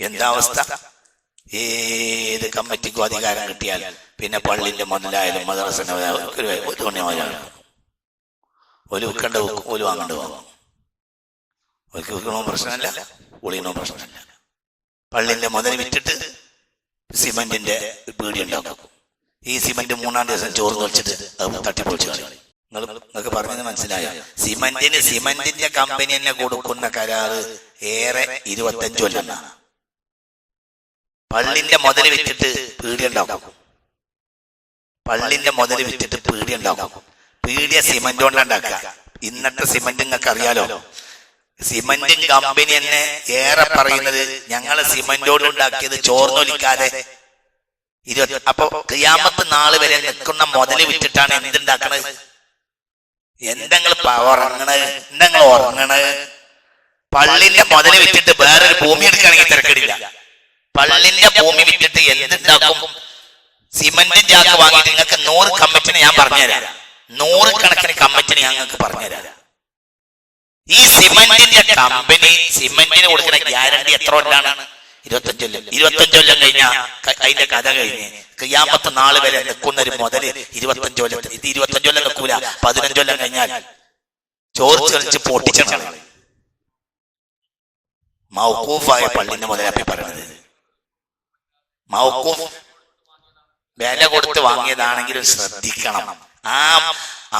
എന്താ അവസ്ഥ? ഏത് കമ്മിറ്റിക്കും അധികാരം കിട്ടിയാൽ പിന്നെ പള്ളിന്റെ മുന്നിലായാലും മദ്രസന്റെ ഒരു പുണ്യമായാണ് ഒരു വിൽക്കണ്ട വിൽക്കും ഒരു വാങ്ങണ്ട? വാങ്ങും ഒരു പ്രശ്നമല്ല ഒളിയണോ പ്രശ്നമല്ല. പള്ളിന്റെ മുതൽ വിറ്റിട്ട് സിമെന്റിന്റെ പീടി ഉണ്ടാക്കും. ഈ സിമെന്റ് മൂന്നാം ദിവസം ചോറ് തൊളിച്ചിട്ട് അത് തട്ടിപ്പൊളിച്ച് കളി നിങ്ങൾ നിങ്ങൾക്ക് പറഞ്ഞത് മനസ്സിലായോ? സിമെന്റിന് സിമെന്റിന്റെ കമ്പനി തന്നെ കൊടുക്കുന്ന കരാറ് ഏറെ ഇരുപത്തഞ്ച് കൊല്ലെന്നാണ് പള്ളിന്റെ മുതൽ വിറ്റിട്ട് പീടി ഉണ്ടാക്കും പള്ളിന്റെ മുതൽ വിറ്റിട്ട് പീടി ഉണ്ടാക്കും പീടിയ സിമന്റ് കൊണ്ടുണ്ടാക്കുക ഇന്നത്തെ സിമന്റ് നിങ്ങൾക്ക് അറിയാലോ സിമന്റ് കമ്പനി തന്നെ ഏറെ പറയുന്നത് ഞങ്ങൾ സിമന്റോട് ഉണ്ടാക്കിയത് ചോർന്നൊലിക്കാതെ ഇരുപത്തി അപ്പൊ ക്രിയാമത്ത് നാൾ വരെ നിൽക്കുന്ന മുതൽ വിറ്റിട്ടാണ് എന്തുണ്ടാക്കണത്? എന്തെങ്കിൽ ഉറങ്ങണത് എന്തെങ്കിലും ഉറങ്ങണത്? പള്ളിന്റെ മുതൽ വിറ്റിട്ട് വേറൊരു ഭൂമി എടുക്കുകയാണെങ്കിൽ തിരക്കിടില്ല. പള്ളിന്റെ ഭൂമി വിറ്റിട്ട് എന്തുണ്ടാക്കും? സിമന്റ് ചാക്ക് വാങ്ങിയിട്ട് നിങ്ങൾക്ക് നൂറ് കമ്മിറ്റിന് ഞാൻ പറഞ്ഞുതരാം. നൂറ് കണക്കിന് കമ്മറ്റിന് ഞാൻ നിങ്ങൾക്ക് പറഞ്ഞുതരാം. ഈ സിമന്റിന്റെ കമ്പനി സിമന്റിന് കൊടുക്കുന്ന ഗ്യാരണ്ടി എത്ര കൊല്ലാണ്? ഇരുപത്തഞ്ചൊല്ലം ഇരുപത്തഞ്ചൊല്ലം കഴിഞ്ഞാ അതിന്റെ കഥ കഴിഞ്ഞ് ക്രിയാമത്തെ നാൾ വരെ നിൽക്കുന്ന ഒരു മുതൽ ഇരുപത്തഞ്ചൊല്ലം ഇത് ഇരുപത്തഞ്ചൊല്ലം നിൽക്കൂല. പതിനഞ്ചൊല്ലം കഴിഞ്ഞാൽ ചോർച്ച് കളിച്ച് പൊട്ടിച്ചാണ് മൗക്കൂഫായ പള്ളിന്റെ മുതലാപ്പി പറയണത് മൗക്കൂഫ് വില കൊടുത്ത് വാങ്ങിയതാണെങ്കിലും ശ്രദ്ധിക്കണം. ആ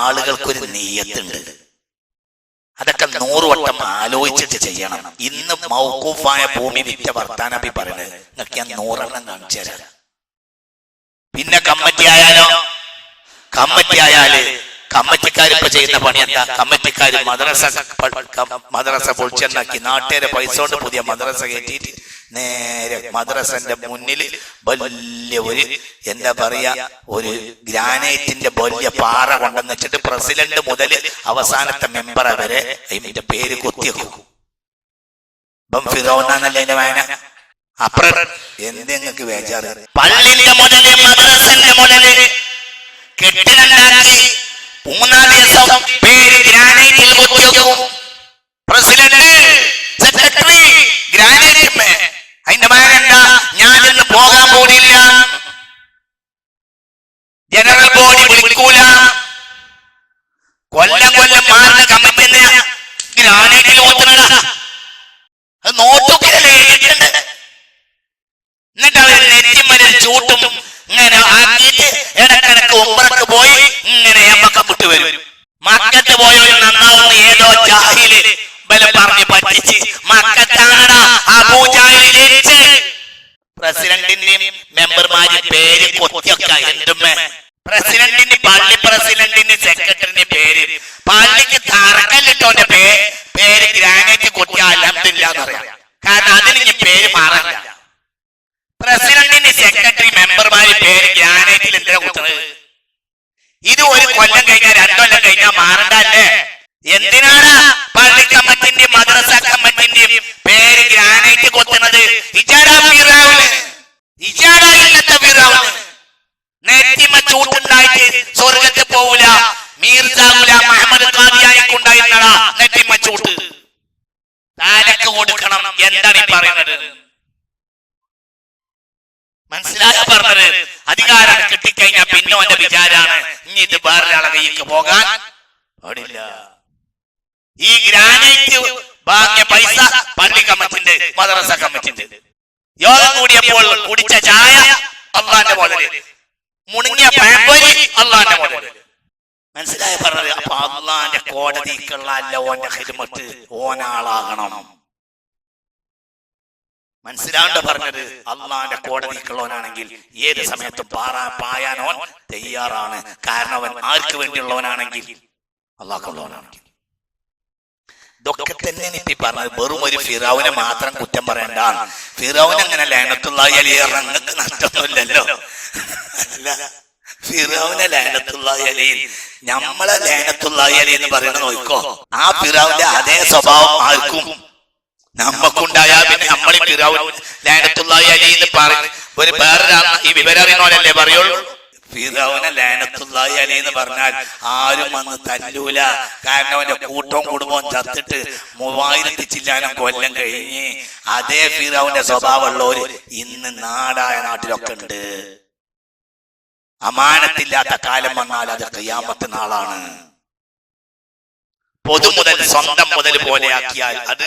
ആളുകൾക്കൊരു നെയ്യത്തുണ്ട്. അതൊക്കെ നൂറുവട്ടം ആലോചിച്ചിട്ട് ചെയ്യണം. ഇന്ന് മൗക്കൂഫായ ഭൂമി വിറ്റ വർത്താനബി പറയുന്നത് നിങ്ങൾക്ക് ഞാൻ നൂറെണ്ണം കാണിച്ചു തരാം. പിന്നെ കമ്മിറ്റി ആയാലോ? കമ്മിറ്റി ആയാൽ കമ്മിറ്റിക്കാരിപ്പോ ചെയ്യുന്ന പണി എന്താ? കമ്മിറ്റിക്കാർ മദ്രസ മദ്രസ പൊളിച്ചെന്നാക്കി നാട്ടുകാരെ പൈസ കൊണ്ട് പുതിയ മദ്രസ കയറ്റിയിട്ട് നേരെ മദ്രസന്റെ മുന്നിൽ വലിയ ഒരു എന്താ പറയാ ഒരു ഗ്രാനൈറ്റിന്റെ വലിയ പാറ കൊണ്ടെന്ന് വെച്ചിട്ട് പ്രസിഡന്റ് മുതൽ അവസാനത്തെ മെമ്പർ വരെ അതിന്റെ പേര് കുത്തിയേക്കും എന്റെ വായന? അപ്പുറം എന്തെങ്ങൾക്ക് വേജാറ് പള്ളിന്റെ മുതൽ മദ്രസന്റെ മുതൽ കെട്ടിടണ്ടാക്കി മൂന്നാം പേര് ഗ്രാനൈറ്റിൽ കുത്തിയേക്കും പ്രസിഡന്റ് സെക്രട്ടറി ഗ്രാനൈറ്റ് അതിന്റെ പേരെന്താ ഞാനിന്ന് പോകാൻ പോണില്ല ജനറൽ ബോഡി വിളിക്കൂല കൊല്ലം കൊല്ലം മാറുന്ന കമ്മിറ്റി ഗ്രാനൈറ്റിൽ കുത്തണടാ നോട്ടൊക്കെയല്ലേ എഴുതിയിട്ടുണ്ട് എന്നിട്ട് അവർ നെറ്റിമലിൽ ചൂട്ടും ഇങ്ങനെ ആക്കിയിട്ട് ഇടക്കിടക്ക് ഒമ്പറക്ക് പോയി ഇങ്ങനെ എമ്മക്ക വിട്ടു വരും. മക്കത്ത് പോയവർ നന്നാവുന്ന ഏതോ ജാഹിൽ. ബലം പറഞ്ഞ് പറ്റിച്ച് മക്കത്താണടാ അബൂജാഹിലിച്ച് പ്രസിഡന്റിന്റെയും മെമ്പർമാരുടെ പേര് കൊത്തിയൊക്കെ എന്തുമ്മേ പ്രസിഡന്റിന് പള്ളി പ്രസിഡന്റിന് സെക്രട്ടറിന്റെ പേര്. പള്ളിക്ക് തറക്കല്ലിട്ടോന്റെ പേര് പേര് ഗ്രാനൈറ്റ് കൊത്തിയ അലഹമില്ല പറയാം കാരണം അതിന് ഇനി പേര് മാറണ്ട. പ്രസിഡന്റിന്റെ സെക്രട്ടറി മെമ്പർമാര് പേര് ഗ്രാനൈറ്റിൽ എന്തിനാ കുത്തുന്നത് ഇത് ഒരു കൊല്ലം കഴിഞ്ഞാൽ രണ്ടൊല്ലം കഴിഞ്ഞാൽ മാറണ്ടല്ലേ എന്തിനാണ് പള്ളി കമ്മിറ്റിന്റെയും മദ്രസ കമ്മത്തിന്റെയും പേര് ഗ്രാനൈറ്റ് കൊത്തുന്നത്? ഇജാടാ എന്താണ് ഈ പറയുന്നത്? മനസ്സിലാക്കി പറഞ്ഞത്? അധികാരം കിട്ടിക്കഴിഞ്ഞാൽ പിന്നെ അവന്റെ വിചാരമാണ് ഇനി ഇത് വേറൊരാളെ പോകാൻ പാടില്ല. ഈ ഗ്രാനൈറ്റ് വാങ്ങിയ പൈസ പള്ളി കമ്മിറ്റിന്റെ മദ്രസ കമ്മിറ്റിന്റെ യോഗം കൂടിയപ്പോൾ കുടിച്ച ചായ അള്ളാന്റെ പോലെ മുണുങ്ങിയ പഴംപൊരി അള്ളാന്റെ പോലെ മനസ്സിലായി പറഞ്ഞത്? അപ്പൊ അള്ളാന്റെ കോടതിക്കുള്ള അല്ല ഓന്റെ ഹെൽമറ്റ്. ഓനാളാകണം. മനസ്സിലാണ്ട് പറഞ്ഞത് അള്ളാന്റെ കോടതിക്കുള്ളവനാണെങ്കിൽ ഏത് സമയത്തും പാറാ പായാനോൻ തയ്യാറാണ്. കാരണം അവൻ ആർക്ക് വേണ്ടിയുള്ളവനാണെങ്കിൽ അള്ളാഹ്ക്കുള്ളവനാണെങ്കിൽ ഇതൊക്കെ തന്നെ നിപ്പി പറഞ്ഞത് വെറും ഒരു ഫിറാവിനെ മാത്രം കുറ്റം പറയണ്ട ഫിറാവിന് അങ്ങനെ ലയനത്തുള്ള നിങ്ങൾക്ക് നഷ്ടമൊന്നുമില്ലല്ലോ. അല്ല ഫിറാവിനെ ലയനത്തുള്ള അലിയിൽ നമ്മളെ ലയനത്തുള്ള അലി എന്ന് പറയുന്നത് നോക്കോ ആ ഫിറാവിന്റെ അതേ സ്വഭാവം ആർക്കും നമ്മക്കുണ്ടായാൽ പിന്നെ നമ്മളെ ഫിറാവ് അലി എന്ന് ഒരു വേറൊരാൾ ഈ വിവരം അറിയുന്നവരല്ലേ പറയുള്ളൂ? ഫിറൗനെ ലാനത്തുള്ളാഹി അലൈഹി എന്ന് പറഞ്ഞാൽ ആരും വന്ന് തല്ലൂല. കാരണം അവന്റെ കൂട്ടവും കുടുംബവും ചത്തിട്ട് മൂവായിരത്തി ചില്ലാനം കൊല്ലം കഴിഞ്ഞ് അതേ ഫിറാവിന്റെ സ്വഭാവമുള്ളവര് ഇന്ന് നാടായ നാട്ടിലൊക്കെ ഉണ്ട്. അമാനത്തില്ലാത്ത കാലം വന്നാൽ അത് കയ്യാമത്തെ നാളാണ്. പൊതു മുതൽ സ്വന്തം മുതൽ പോലെ ആക്കിയാൽ അത്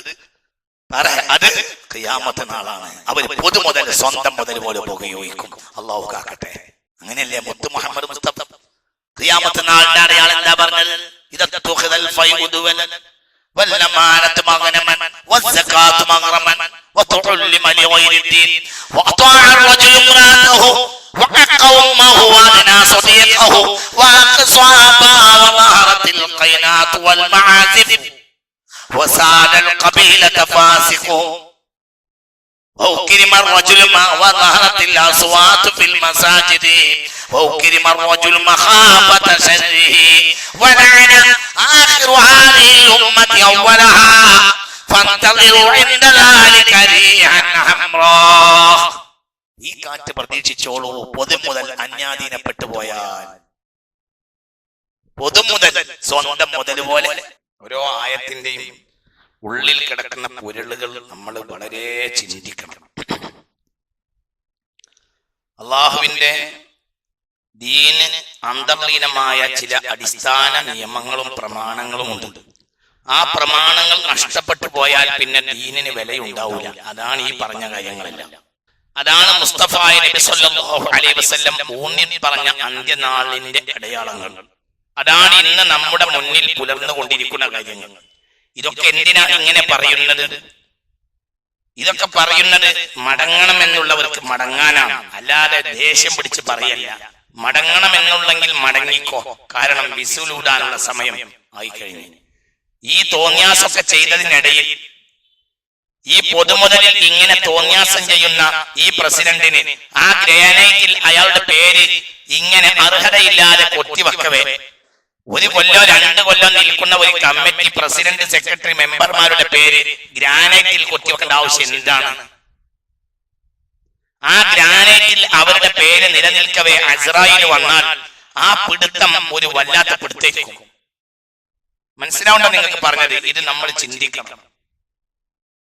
അത് കയ്യാമത്തെ നാളാണ്. അവർ പൊതുമുതൽ സ്വന്തം മുതൽ പോലെ ഉപയോഗിക്കും അള്ളാഹു കാക്കട്ടെ. അങ്ങനെയല്ലേ മുത്തു മുഹമ്മദ് മുസ്തഫ? ഖിയാമത്ത് നാളിന്റെ അടയാളം എന്താ പറഞ്ഞത്? ഇതൊക്കെ തുഖിദൽ ഫൈഉദുവൻ والأمانة مغنما والزكاة مغرما وتعلم لغير الدين وأطاع الرجل امرأته وحق أمه وأدنى صديقه وأقصى أباه وظهرت القينات والمعازف وسال القبيلة فاسق وأكرم الرجل ما وظهرت الأصوات في المساجد وأكرم الرجل مخافة شره ولعن آخر هذه الأمة أولها فانتظروا عند ذلك ريحا حمراء ഈ കാറ്റ് പ്രതീക്ഷിച്ചോളൂ പൊതുമുതൽ അന്യാധീനപ്പെട്ടു പോയാൽ പൊതുമുതൽ സ്വന്തം മുതൽ പോലെ ഓരോ ആയത്തിന്റെയും ഉള്ളിൽ കിടക്കുന്ന പുരളുകൾ നമ്മൾ വളരെ ചിന്തിക്കണം. അള്ളാഹുവിന്റെ ദീനിന് അന്തർലീനമായ ചില അടിസ്ഥാന നിയമങ്ങളും പ്രമാണങ്ങളും ഉണ്ട്. ആ പ്രമാണങ്ങൾ നഷ്ടപ്പെട്ടു പോയാൽ പിന്നെ ദീനിന് വിലയുണ്ടാവില്ല അതാണ് ഈ പറഞ്ഞ കാര്യങ്ങളെല്ലാം. അതാണ് മുസ്തഫായ നബി സല്ലല്ലാഹു അലൈഹി വസല്ലം പറഞ്ഞ അന്ത്യനാളിന്റെ അടയാളങ്ങൾ. അതാണ് ഇന്ന് നമ്മുടെ മുന്നിൽ പുലർന്നുകൊണ്ടിരിക്കുന്ന കാര്യങ്ങൾ. ഇതൊക്കെ എന്തിനാ ഇങ്ങനെ പറയുന്നത്? ഇതൊക്കെ പറയുന്നത് മടങ്ങണം എന്നുള്ളവർക്ക് മടങ്ങാനാണ്. അല്ലാതെ ദേഷ്യം പിടിച്ച് പറയല്ല. മടങ്ങണം എന്നുള്ളെങ്കിൽ മടങ്ങിക്കോ. കാരണം വിസുലൂടാനുള്ള സമയം ആയി കഴിഞ്ഞു ഈ തോന്യാസൊക്കെ ചെയ്തതിനിടയിൽ ഈ പൊതുമുതലിൽ ഇങ്ങനെ തോന്യാസം ചെയ്യുന്ന ഈ പ്രസിഡന്റിന് ആ ഗ്രാനൈറ്റിൽ അയാളുടെ പേര് ഇങ്ങനെ അർഹതയില്ലാതെ കൊത്തിവെക്കവേ. ഒരു കൊല്ലോ രണ്ട് കൊല്ലം നിൽക്കുന്ന ഒരു കമ്മിറ്റി പ്രസിഡന്റ് സെക്രട്ടറി മെമ്പർമാരുടെ പേര് ഗ്രാനൈറ്റിൽ കൊത്തിവെക്കേണ്ട ആവശ്യം എന്താണ്? ആ ഗ്രാനൈറ്റിൽ അവരുടെ പേര് നിലനിൽക്കവേ അസ്രായിൽ വന്നാൽ ആ പിടുത്തം ഒരു വല്ലാത്ത പിടുത്തേക്കും മനസ്സിലാവണ്ട നിങ്ങൾക്ക് പറഞ്ഞത്? ഇത് നമ്മൾ ചിന്തിക്കണം.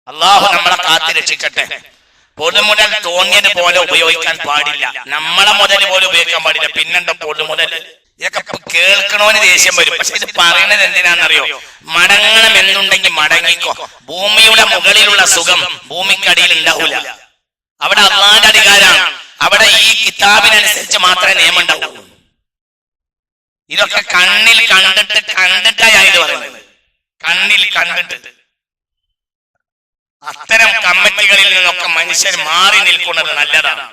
അള്ളാഹു നമ്മളെ കാത്തി രക്ഷിക്കട്ടെ. പൊതുമുതൽ തോന്നിയത് പോലെ ഉപയോഗിക്കാൻ പാടില്ല. നമ്മളെ മുതൽ പോലെ ഉപയോഗിക്കാൻ പാടില്ല. പിന്നെന്താ പൊതുമുതൽ ഇതൊക്കെ കേൾക്കണോന് ദേഷ്യം വരും. പക്ഷെ ഇത് പറയുന്നത് എന്തിനാണെന്നറിയോ? മടങ്ങണം എന്നുണ്ടെങ്കിൽ മടങ്ങിക്കോ. ഭൂമിയുടെ മുകളിലുള്ള സുഖം ഭൂമിക്കടിയിൽ ഉണ്ടാവൂല അവിടെ അള്ളാന്റെ അധികാരമാണ്. അവിടെ ഈ കിതാബിനനുസരിച്ച് മാത്രമേ നിയമം ഉണ്ടാവുള്ളൂ. ഇതൊക്കെ കണ്ണിൽ കണ്ടിട്ട് കണ്ടിട്ടായി പറയുന്നത്. കണ്ണിൽ കണ്ടിട്ട്. അത്തരം കമ്മിറ്റികളിൽ നിന്നൊക്കെ മനുഷ്യർ മാറി നിൽക്കുന്നത് നല്ലതാണ്.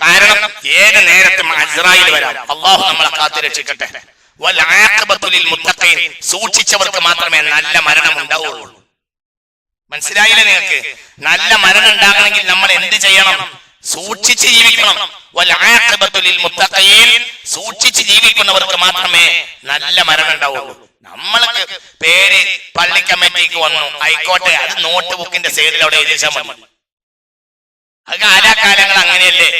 കാരണം ഏത് നേരത്തും അസ്രായിൽ വരാം. അള്ളാഹു നമ്മളെ കാത്തു രക്ഷിക്കട്ടെ. സൂക്ഷിച്ചവർക്ക് മാത്രമേ നല്ല മരണം ഉണ്ടാവുള്ളൂ. മനസ്സിലായില്ലേ നിങ്ങൾക്ക്? നല്ല മരണം ഉണ്ടാകണമെങ്കിൽ നമ്മൾ എന്ത് ചെയ്യണം? സൂക്ഷിച്ച് ജീവിക്കണം. സൂക്ഷിച്ച് ജീവിക്കുന്നവർക്ക് മാത്രമേ നല്ല മരണം ഉണ്ടാവുള്ളൂ. നമ്മൾക്ക് പേര് പള്ളി കമ്മിറ്റിക്ക് വന്നു. ആയിക്കോട്ടെ അത് നോട്ട് ബുക്കിന്റെ സൈഡിൽ അവിടെ എഴുതിച്ചാൽ മതി. അത് കാലാകാലങ്ങൾ അങ്ങനെയല്ലേ?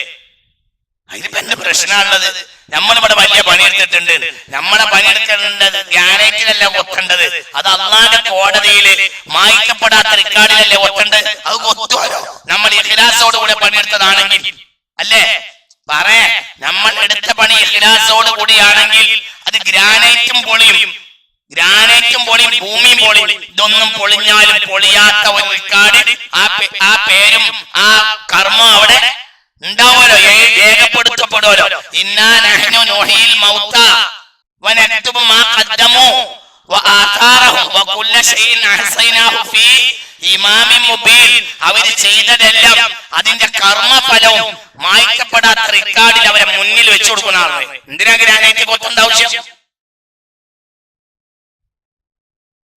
അതിനിപ്പോ എന്റെ പ്രശ്നമുള്ളത് നമ്മളിവിടെ വലിയ പണിയെടുത്തിട്ടുണ്ട് നമ്മളെ പണിയെടുക്കേണ്ടത് ഗ്യാരേറ്റിലല്ല ഒത്തേണ്ടത് അത് അള്ളാന്റെ കോടതിയിൽ മായ്ക്കപ്പെടാത്ത റെക്കാർഡിലല്ലേ ഒത്തേണ്ടത് അത് ഒത്തുവരോ നമ്മൾ ഇഖിലാസോട് കൂടെ പണിയെടുത്തതാണെങ്കിൽ. അല്ലേ? പറയ. നമ്മൾ എടുത്ത പണി ഇഖിലാസോട് കൂടിയാണെങ്കിൽ അത് ഗ്രാനൈറ്റും പൊളിയും. ഗ്രാനൈറ്റും പൊളിയും ഭൂമി പൊളിയും. ഇതൊന്നും പൊളിഞ്ഞാലും പൊളിയാത്ത ഒരു റെക്കാർഡിൽ ആ പേരും ആ കർമ്മം അവിടെ ഉണ്ടാവുമല്ലോ? രേഖപ്പെടുത്തപ്പെടുമല്ലോ മാ അഹ്സൈനാഹു ഫീ ഇമാമി മുബീൻ. അവർ ചെയ്തതെല്ലാം അതിന്റെ കർമ്മഫലവും മായ്ക്കപ്പെടാത്ത റിക്കാർഡിൽ അവരെ മുന്നിൽ വെച്ചു കൊടുക്കുന്ന ആളാണ് എന്തിനാ ഗ്രാനൈറ്റ് കൊത്തേണ്ട ആവശ്യം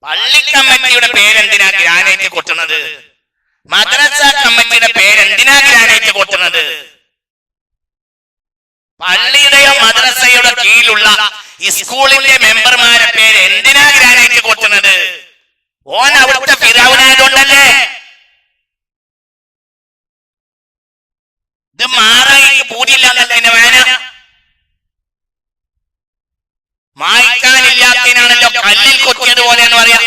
പള്ളി കമ്മിറ്റിയുടെ പേരെന്തിനാ ഗ്രാനൈറ്റ് കൊട്ടുന്നത്? മദ്രസ കമ്മിറ്റിയുടെ പേര് എന്തിനാ ഗ്രാനേറ്റ് കൊട്ടുന്നത് പള്ളിയുടെയോ മദ്രസയുടെ കീഴിലുള്ള സ്കൂളിന്റെ മെമ്പർമാരെ പേര് എന്തിനാ ഗ്രാനേറ്റ് കൊട്ടുന്നത് ഓൻ അവിടുത്തെ പിതാവിനായതുകൊണ്ടല്ലേ? ഇത് മാറായി പൂരില്ല എന്നല്ലേ വേന. മായ്ക്കാനില്ലാത്തതിനാണല്ലോ കല്ലിൽ കൊത്തിയത് പോലെ എന്ന് പറയാ.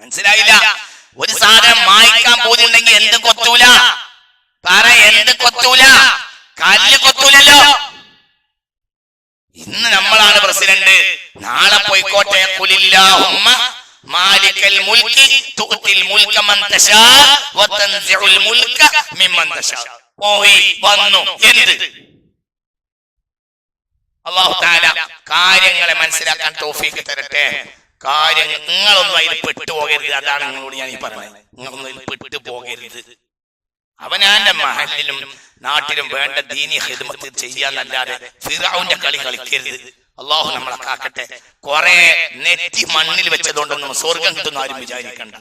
മനസ്സിലായില്ല? ഒരു സാധനം മായ്ക്കാൻ പോയിട്ടുണ്ടെങ്കിൽ എന്ത് കൊത്തൂല? പറ എന്ത് കൊത്തൂല? കല്ല് കൊത്തൂലല്ലോ. ഇന്ന് നമ്മളാണ് പ്രസിഡന്റ്. നാളെ പോയിക്കോട്ടെ. കുലില്ലാഹുമ്മ മാലിക്കൽ മുൽക്കി തുഅത്തിൽ മുൽക മൻ തശാ വതൻസിഉൽ മുൽക മിമ്മൻ തശാ. പോയി വന്നു. എന്ത്? അള്ളാഹു താല കാര്യങ്ങളെ മനസ്സിലാക്കാൻ തോഫീക്ക് തരട്ടെ. കാര്യങ്ങൾ നിങ്ങളൊന്നും അതിൽ പെട്ടുപോകരുത്. അതാണ് നിങ്ങളോട് ഞാൻ ഈ പറഞ്ഞത്. നിങ്ങളൊന്നും അതിൽ പെട്ടു പോകരുത് അവനാന്റെ മഹലിലും നാട്ടിലും വേണ്ട ദീനി ഹിദ്മത്ത് ചെയ്യാന്നല്ലാതെ ഫിറാവിന്റെ കളി കളിക്കരുത്. അള്ളാഹു നമ്മളെ കാക്കട്ടെ. കുറെ നെറ്റി മണ്ണിൽ വെച്ചതുകൊണ്ടൊന്നും സ്വർഗം കിട്ടുന്ന ആരും വിചാരിക്കണ്ട.